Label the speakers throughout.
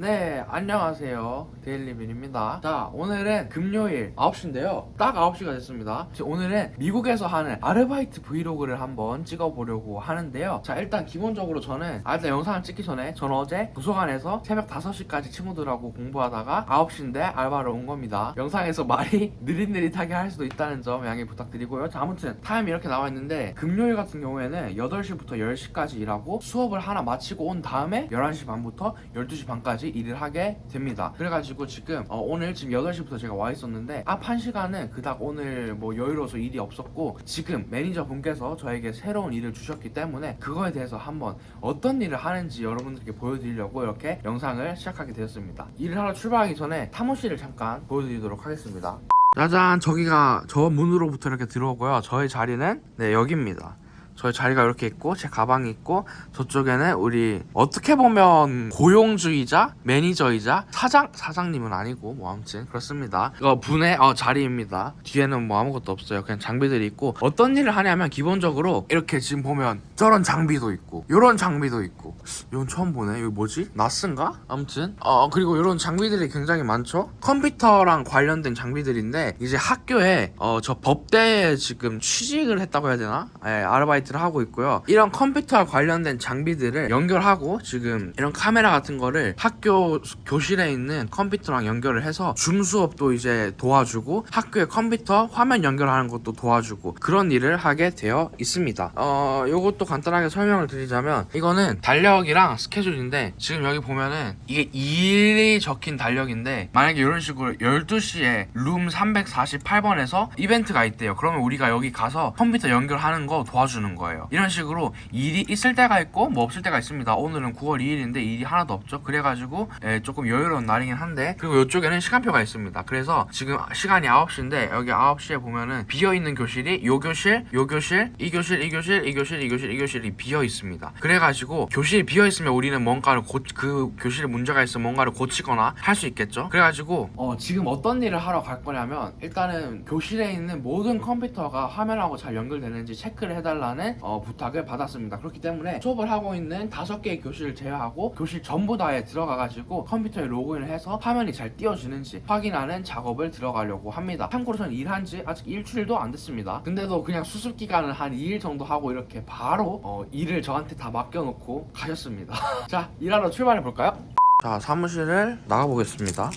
Speaker 1: 네, 안녕하세요. 데일리빈입니다. 자, 오늘은 금요일 9시인데요. 딱 9시가 됐습니다. 오늘은 미국에서 하는 아르바이트 브이로그를 한번 찍어보려고 하는데요. 자, 일단 기본적으로 저는, 아, 일단 영상을 찍기 전에, 전 어제 도서관에서 새벽 5시까지 친구들하고 공부하다가 9시인데 알바를 온 겁니다. 영상에서 말이 느릿느릿하게 할 수도 있다는 점 양해 부탁드리고요. 자, 아무튼 타임이 이렇게 나와 있는데, 금요일 같은 경우에는 8시부터 10시까지 일하고 수업을 하나 마치고 온 다음에 11시 반부터 12시 반까지 일을 하게 됩니다. 그래가지고 지금 어, 오늘 지금 8시부터 제가 와 있었는데 앞한 시간은 그닥 오늘 뭐 여유로워서 일이 없었고 지금 매니저 분께서 저에게 새로운 일을 주셨기 때문에 그거에 대해서 한번 어떤 일을 하는지 여러분들께 보여드리려고 이렇게 영상을 시작하게 되었습니다. 일을 하러 출발하기 전에 사무실을 잠깐 보여드리도록 하겠습니다. 짜잔 저기가 저 문으로부터 이렇게 들어오고요. 저의 자리는 네 여기입니다. 저희 자리가 이렇게 있고 제 가방이 있고 저쪽에는 우리 어떻게 보면 고용주이자 매니저이자 사장 사장님은 아니고 뭐 아무튼 그렇습니다. 이거 분의 어, 자리입니다. 뒤에는 뭐 아무것도 없어요. 그냥 장비들이 있고 어떤 일을 하냐면 기본적으로 이렇게 지금 보면 저런 장비도 있고 이런 장비도 있고 이건 처음 보네. 이거 뭐지? 나스인가? 아무튼 어 그리고 이런 장비들이 굉장히 많죠. 컴퓨터랑 관련된 장비들인데 이제 학교에 어 저 법대에 지금 취직을 했다고 해야 되나? 예, 아르바이트 를 하고 있고요. 이런 컴퓨터와 관련된 장비들을 연결하고 지금 이런 카메라 같은 거를 학교 수- 교실에 있는 컴퓨터랑 연결을 해서 줌 수업도 이제 도와주고 학교의 컴퓨터 화면 연결하는 것도 도와주고 그런 일을 하게 되어 있습니다. 어, 요것도 간단하게 설명을 드리자면 이거는 달력이랑 스케줄인데 지금 여기 보면은 이게 일이 적힌 달력인데 만약에 이런 식으로 12시에 룸 348번에서 이벤트가 있대요. 그러면 우리가 여기 가서 컴퓨터 연결하는 거 도와주는 거 예요. 이런 식으로 일이 있을 때가 있고 뭐 없을 때가 있습니다. 오늘은 9월 2일인데 일이 하나도 없죠. 그래가지고 예, 조금 여유로운 날이긴 한데 그리고 이쪽에는 시간표가 있습니다. 그래서 지금 시간이 9시인데 여기 9시에 보면은 비어 있는 교실이 요 교실, 요 교실, 이 교실, 이 교실, 이 교실, 이 교실, 이 교실이 비어 있습니다. 그래가지고 교실이 비어 있으면 우리는 뭔가를 고, 그 교실에 문제가 있으면 뭔가를 고치거나 할 수 있겠죠. 그래가지고 어, 지금 어떤 일을 하러 갈 거냐면 일단은 교실에 있는 모든 컴퓨터가 화면하고 잘 연결되는지 체크를 해달라는 어, 부탁을 받았습니다. 그렇기 때문에 수업을 하고 있는 다섯 개의 교실을 제외하고 교실 전부 다에 들어가가지고 컴퓨터에 로그인을 해서 화면이 잘 띄워지는지 확인하는 작업을 들어가려고 합니다. 참고로 저는 일한 지 아직 일주일도 안 됐습니다. 근데도 그냥 수습 기간을 한 2일 정도 하고 이렇게 바로 어, 일을 저한테 다 맡겨놓고 가셨습니다. 자, 일하러 출발해 볼까요? 자, 사무실을 나가보겠습니다.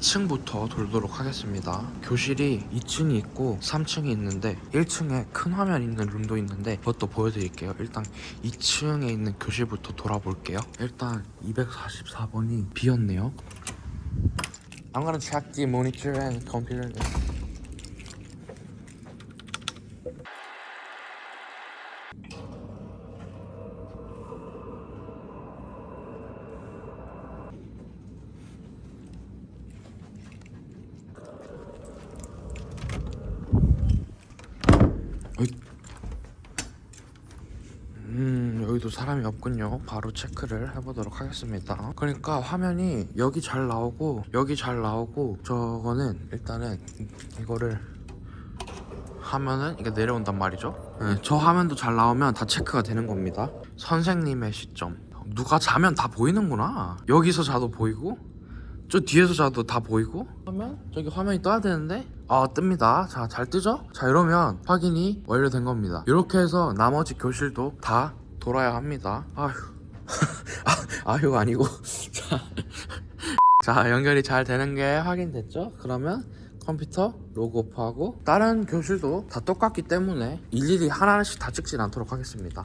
Speaker 1: 2층부터 돌도록 하겠습니다. 교실이 2층이 있고 3층이 있는데 1층에 큰 화면 있는 룸도 있는데 그것도 보여드릴게요. 일단 2층에 있는 교실부터 돌아볼게요. 일단 244번이 비었네요. I'm gonna check the monitor and computer. 음 여기도 사람이 없군요. 바로 체크를 해보도록 하겠습니다. 그러니까 화면이 여기 잘 나오고 여기 잘 나오고 저거는 일단은 이거를 하면은 이게 내려온단 말이죠? 네, 저 화면도 잘 나오면 다 체크가 되는 겁니다. 선생님의 시점. 누가 자면 다 보이는구나. 여기서 자도 보이고 저 뒤에서 자도 다 보이고. 그러면 저기 화면이 떠야 되는데? 아 뜹니다. 자 잘 뜨죠? 자 이러면 확인이 완료된 겁니다. 이렇게 해서 나머지 교실도 다 돌아야 합니다. 아휴. 아, 아휴 아니고. 자, 자 연결이 잘 되는 게 확인됐죠? 그러면 컴퓨터 로그오프하고 다른 교실도 다 똑같기 때문에 일일이 하나씩 다 찍진 않도록 하겠습니다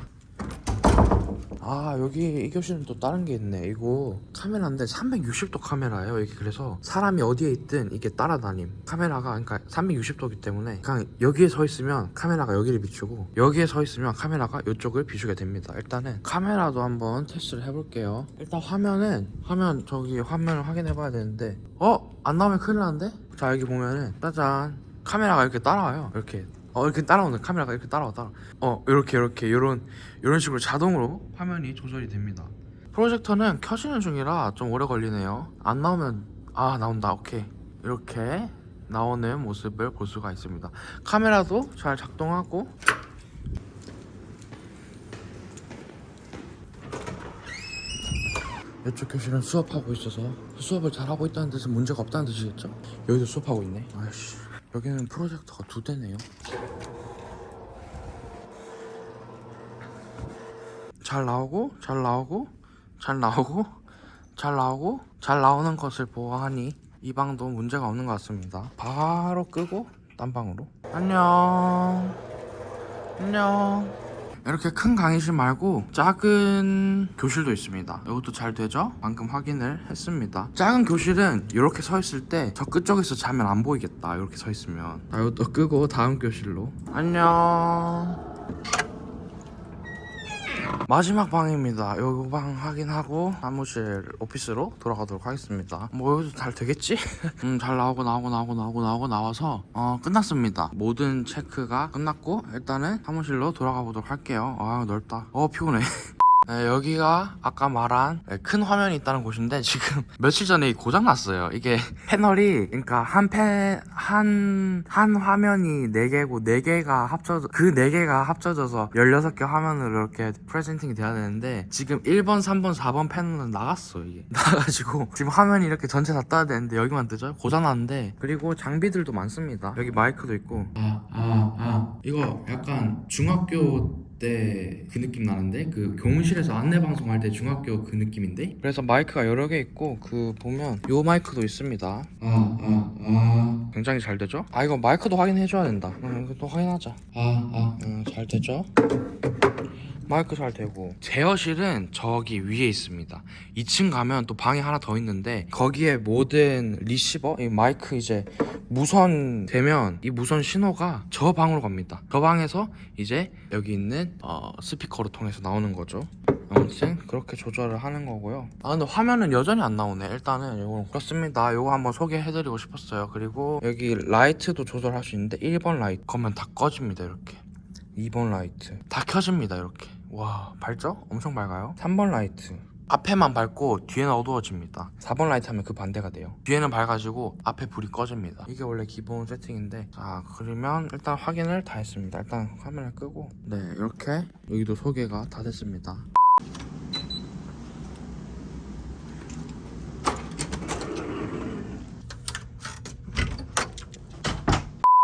Speaker 1: 아 여기 이 교실은 또 다른 게 있네. 이거 카메라인데 360도 카메라예요 여기. 그래서 사람이 어디에 있든 이게 따라다님. 카메라가 그러니까 360도기 때문에 그냥 여기에 서 있으면 카메라가 여기를 비추고 여기에 서 있으면 카메라가 이쪽을 비추게 됩니다. 일단은 카메라도 한번 테스트를 해볼게요. 일단 화면은 화면 저기 화면을 확인해 봐야 되는데. 어? 안 나오면 큰일 나는데? 자 여기 보면은 짜잔. 카메라가 이렇게 따라와요. 이렇게 어 이렇게 따라오는 카메라가 이렇게 따라와 따라 어 이렇게 이렇게 이런 이런 식으로 자동으로 화면이 조절이 됩니다. 프로젝터는 켜지는 중이라 좀 오래 걸리네요. 안 나오면 아 나온다. 오케이. 이렇게 나오는 모습을 볼 수가 있습니다. 카메라도 잘 작동하고. 이쪽 교실은 수업하고 있어서 수업을 잘하고 있다는 뜻은 문제가 없다는 뜻이겠죠? 여기도 수업하고 있네. 아이씨 여기는 프로젝터가 두 대네요. 잘 나오고 잘 나오고 잘 나오고 잘 나오고 잘 나오는 것을 보아하니 이 방도 문제가 없는 것 같습니다. 바로 끄고 딴 방으로. 안녕. 안녕 이렇게 큰 강의실 말고 작은 교실도 있습니다. 이것도 잘 되죠? 방금 확인을 했습니다. 작은 교실은 이렇게 서 있을 때 저 끝쪽에서 자면 안 보이겠다. 이렇게 서 있으면. 자, 이것도 끄고 다음 교실로. 안녕. 마지막 방입니다. 요방 확인하고 사무실 오피스로 돌아가도록 하겠습니다. 뭐 여기도 잘 되겠지? 음, 잘 나오고 나오고 나오고 나오고 나오고 나와서 어, 끝났습니다. 모든 체크가 끝났고 일단은 사무실로 돌아가 보도록 할게요. 아 넓다. 어 피곤해. 네, 여기가 아까 말한 네, 큰 화면이 있다는 곳인데 지금 며칠 전에 고장 났어요. 이게 패널이 그러니까 한패한한 화면이 4개고 4개가 합쳐져 그 4개가 합쳐져서 16개 화면으로 이렇게 프레젠팅이 돼야 되는데 지금 1번, 3번, 4번 패널은 나갔어 이게. 나가지고 지금 화면이 이렇게 전체 다 떠야 되는데 여기만 뜨죠? 고장 났는데 그리고 장비들도 많습니다. 여기 마이크도 있고 아, 아, 아. 이거 약간 중학교 때 그 느낌 나는데? 그 교무실에서 안내 방송할 때 중학교 그 느낌인데? 그래서 마이크가 여러 개 있고 그 보면 요 마이크도 있습니다. 아 아 아. 굉장히 잘 되죠? 아 이거 마이크도 확인해 줘야 된다. 음, 이것도 확인하자. 아 아 잘 되죠 마이크 잘 되고. 제어실은 저기 위에 있습니다. 2층 가면 또 방이 하나 더 있는데 거기에 모든 리시버 이 마이크 이제 무선 되면 이 무선 신호가 저 방으로 갑니다. 저 방에서 이제 여기 있는 어, 스피커로 통해서 나오는 거죠. 아무튼 그렇게 조절을 하는 거고요. 아 근데 화면은 여전히 안 나오네. 일단은 이거 그렇습니다. 이거 한번 소개해드리고 싶었어요. 그리고 여기 라이트도 조절할 수 있는데 1번 라이트. 그러면 다 꺼집니다 이렇게. 2번 라이트. 다 켜집니다 이렇게 와 밝죠? 엄청 밝아요. 3번 라이트. 앞에만 밝고 뒤에는 어두워집니다. 4번 라이트 하면 그 반대가 돼요. 뒤에는 밝아지고 앞에 불이 꺼집니다. 이게 원래 기본 세팅인데. 자 그러면 일단 확인을 다 했습니다. 일단 화면을 끄고. 네 이렇게 여기도 소개가 다 됐습니다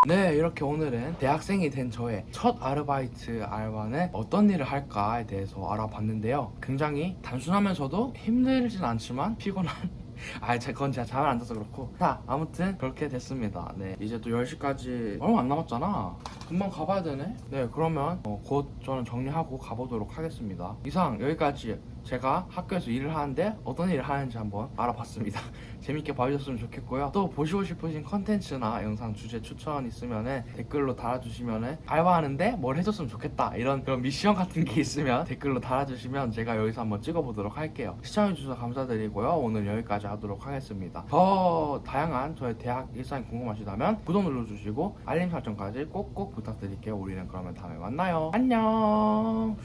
Speaker 1: 네, 이렇게 오늘은 대학생이 된 저의 첫 아르바이트 알바는 어떤 일을 할까에 대해서 알아봤는데요. 굉장히 단순하면서도 힘들진 않지만 피곤한 아, 제 그건 제가 잠을 안 자서 그렇고. 자, 아무튼 그렇게 됐습니다. 네, 이제 또 10시까지 얼마 안 남았잖아. 금방 가봐야 되네. 네, 그러면 어, 곧 저는 정리하고 가보도록 하겠습니다. 이상 여기까지 제가 학교에서 일을 하는데 어떤 일을 하는지 한번 알아봤습니다. 재밌게 봐주셨으면 좋겠고요. 또 보시고 싶으신 컨텐츠나 영상 주제 추천 있으면 댓글로 달아주시면 알바하는데 뭘 해줬으면 좋겠다 이런 그런 미션 같은 게 있으면 댓글로 달아주시면 제가 여기서 한번 찍어보도록 할게요. 시청해주셔서 감사드리고요. 오늘 여기까지 하도록 하겠습니다. 더 다양한 저의 대학 일상이 궁금하시다면 구독 눌러주시고 알림 설정까지 꼭꼭 부탁드릴게요. 우리는 그러면 다음에 만나요. 안녕.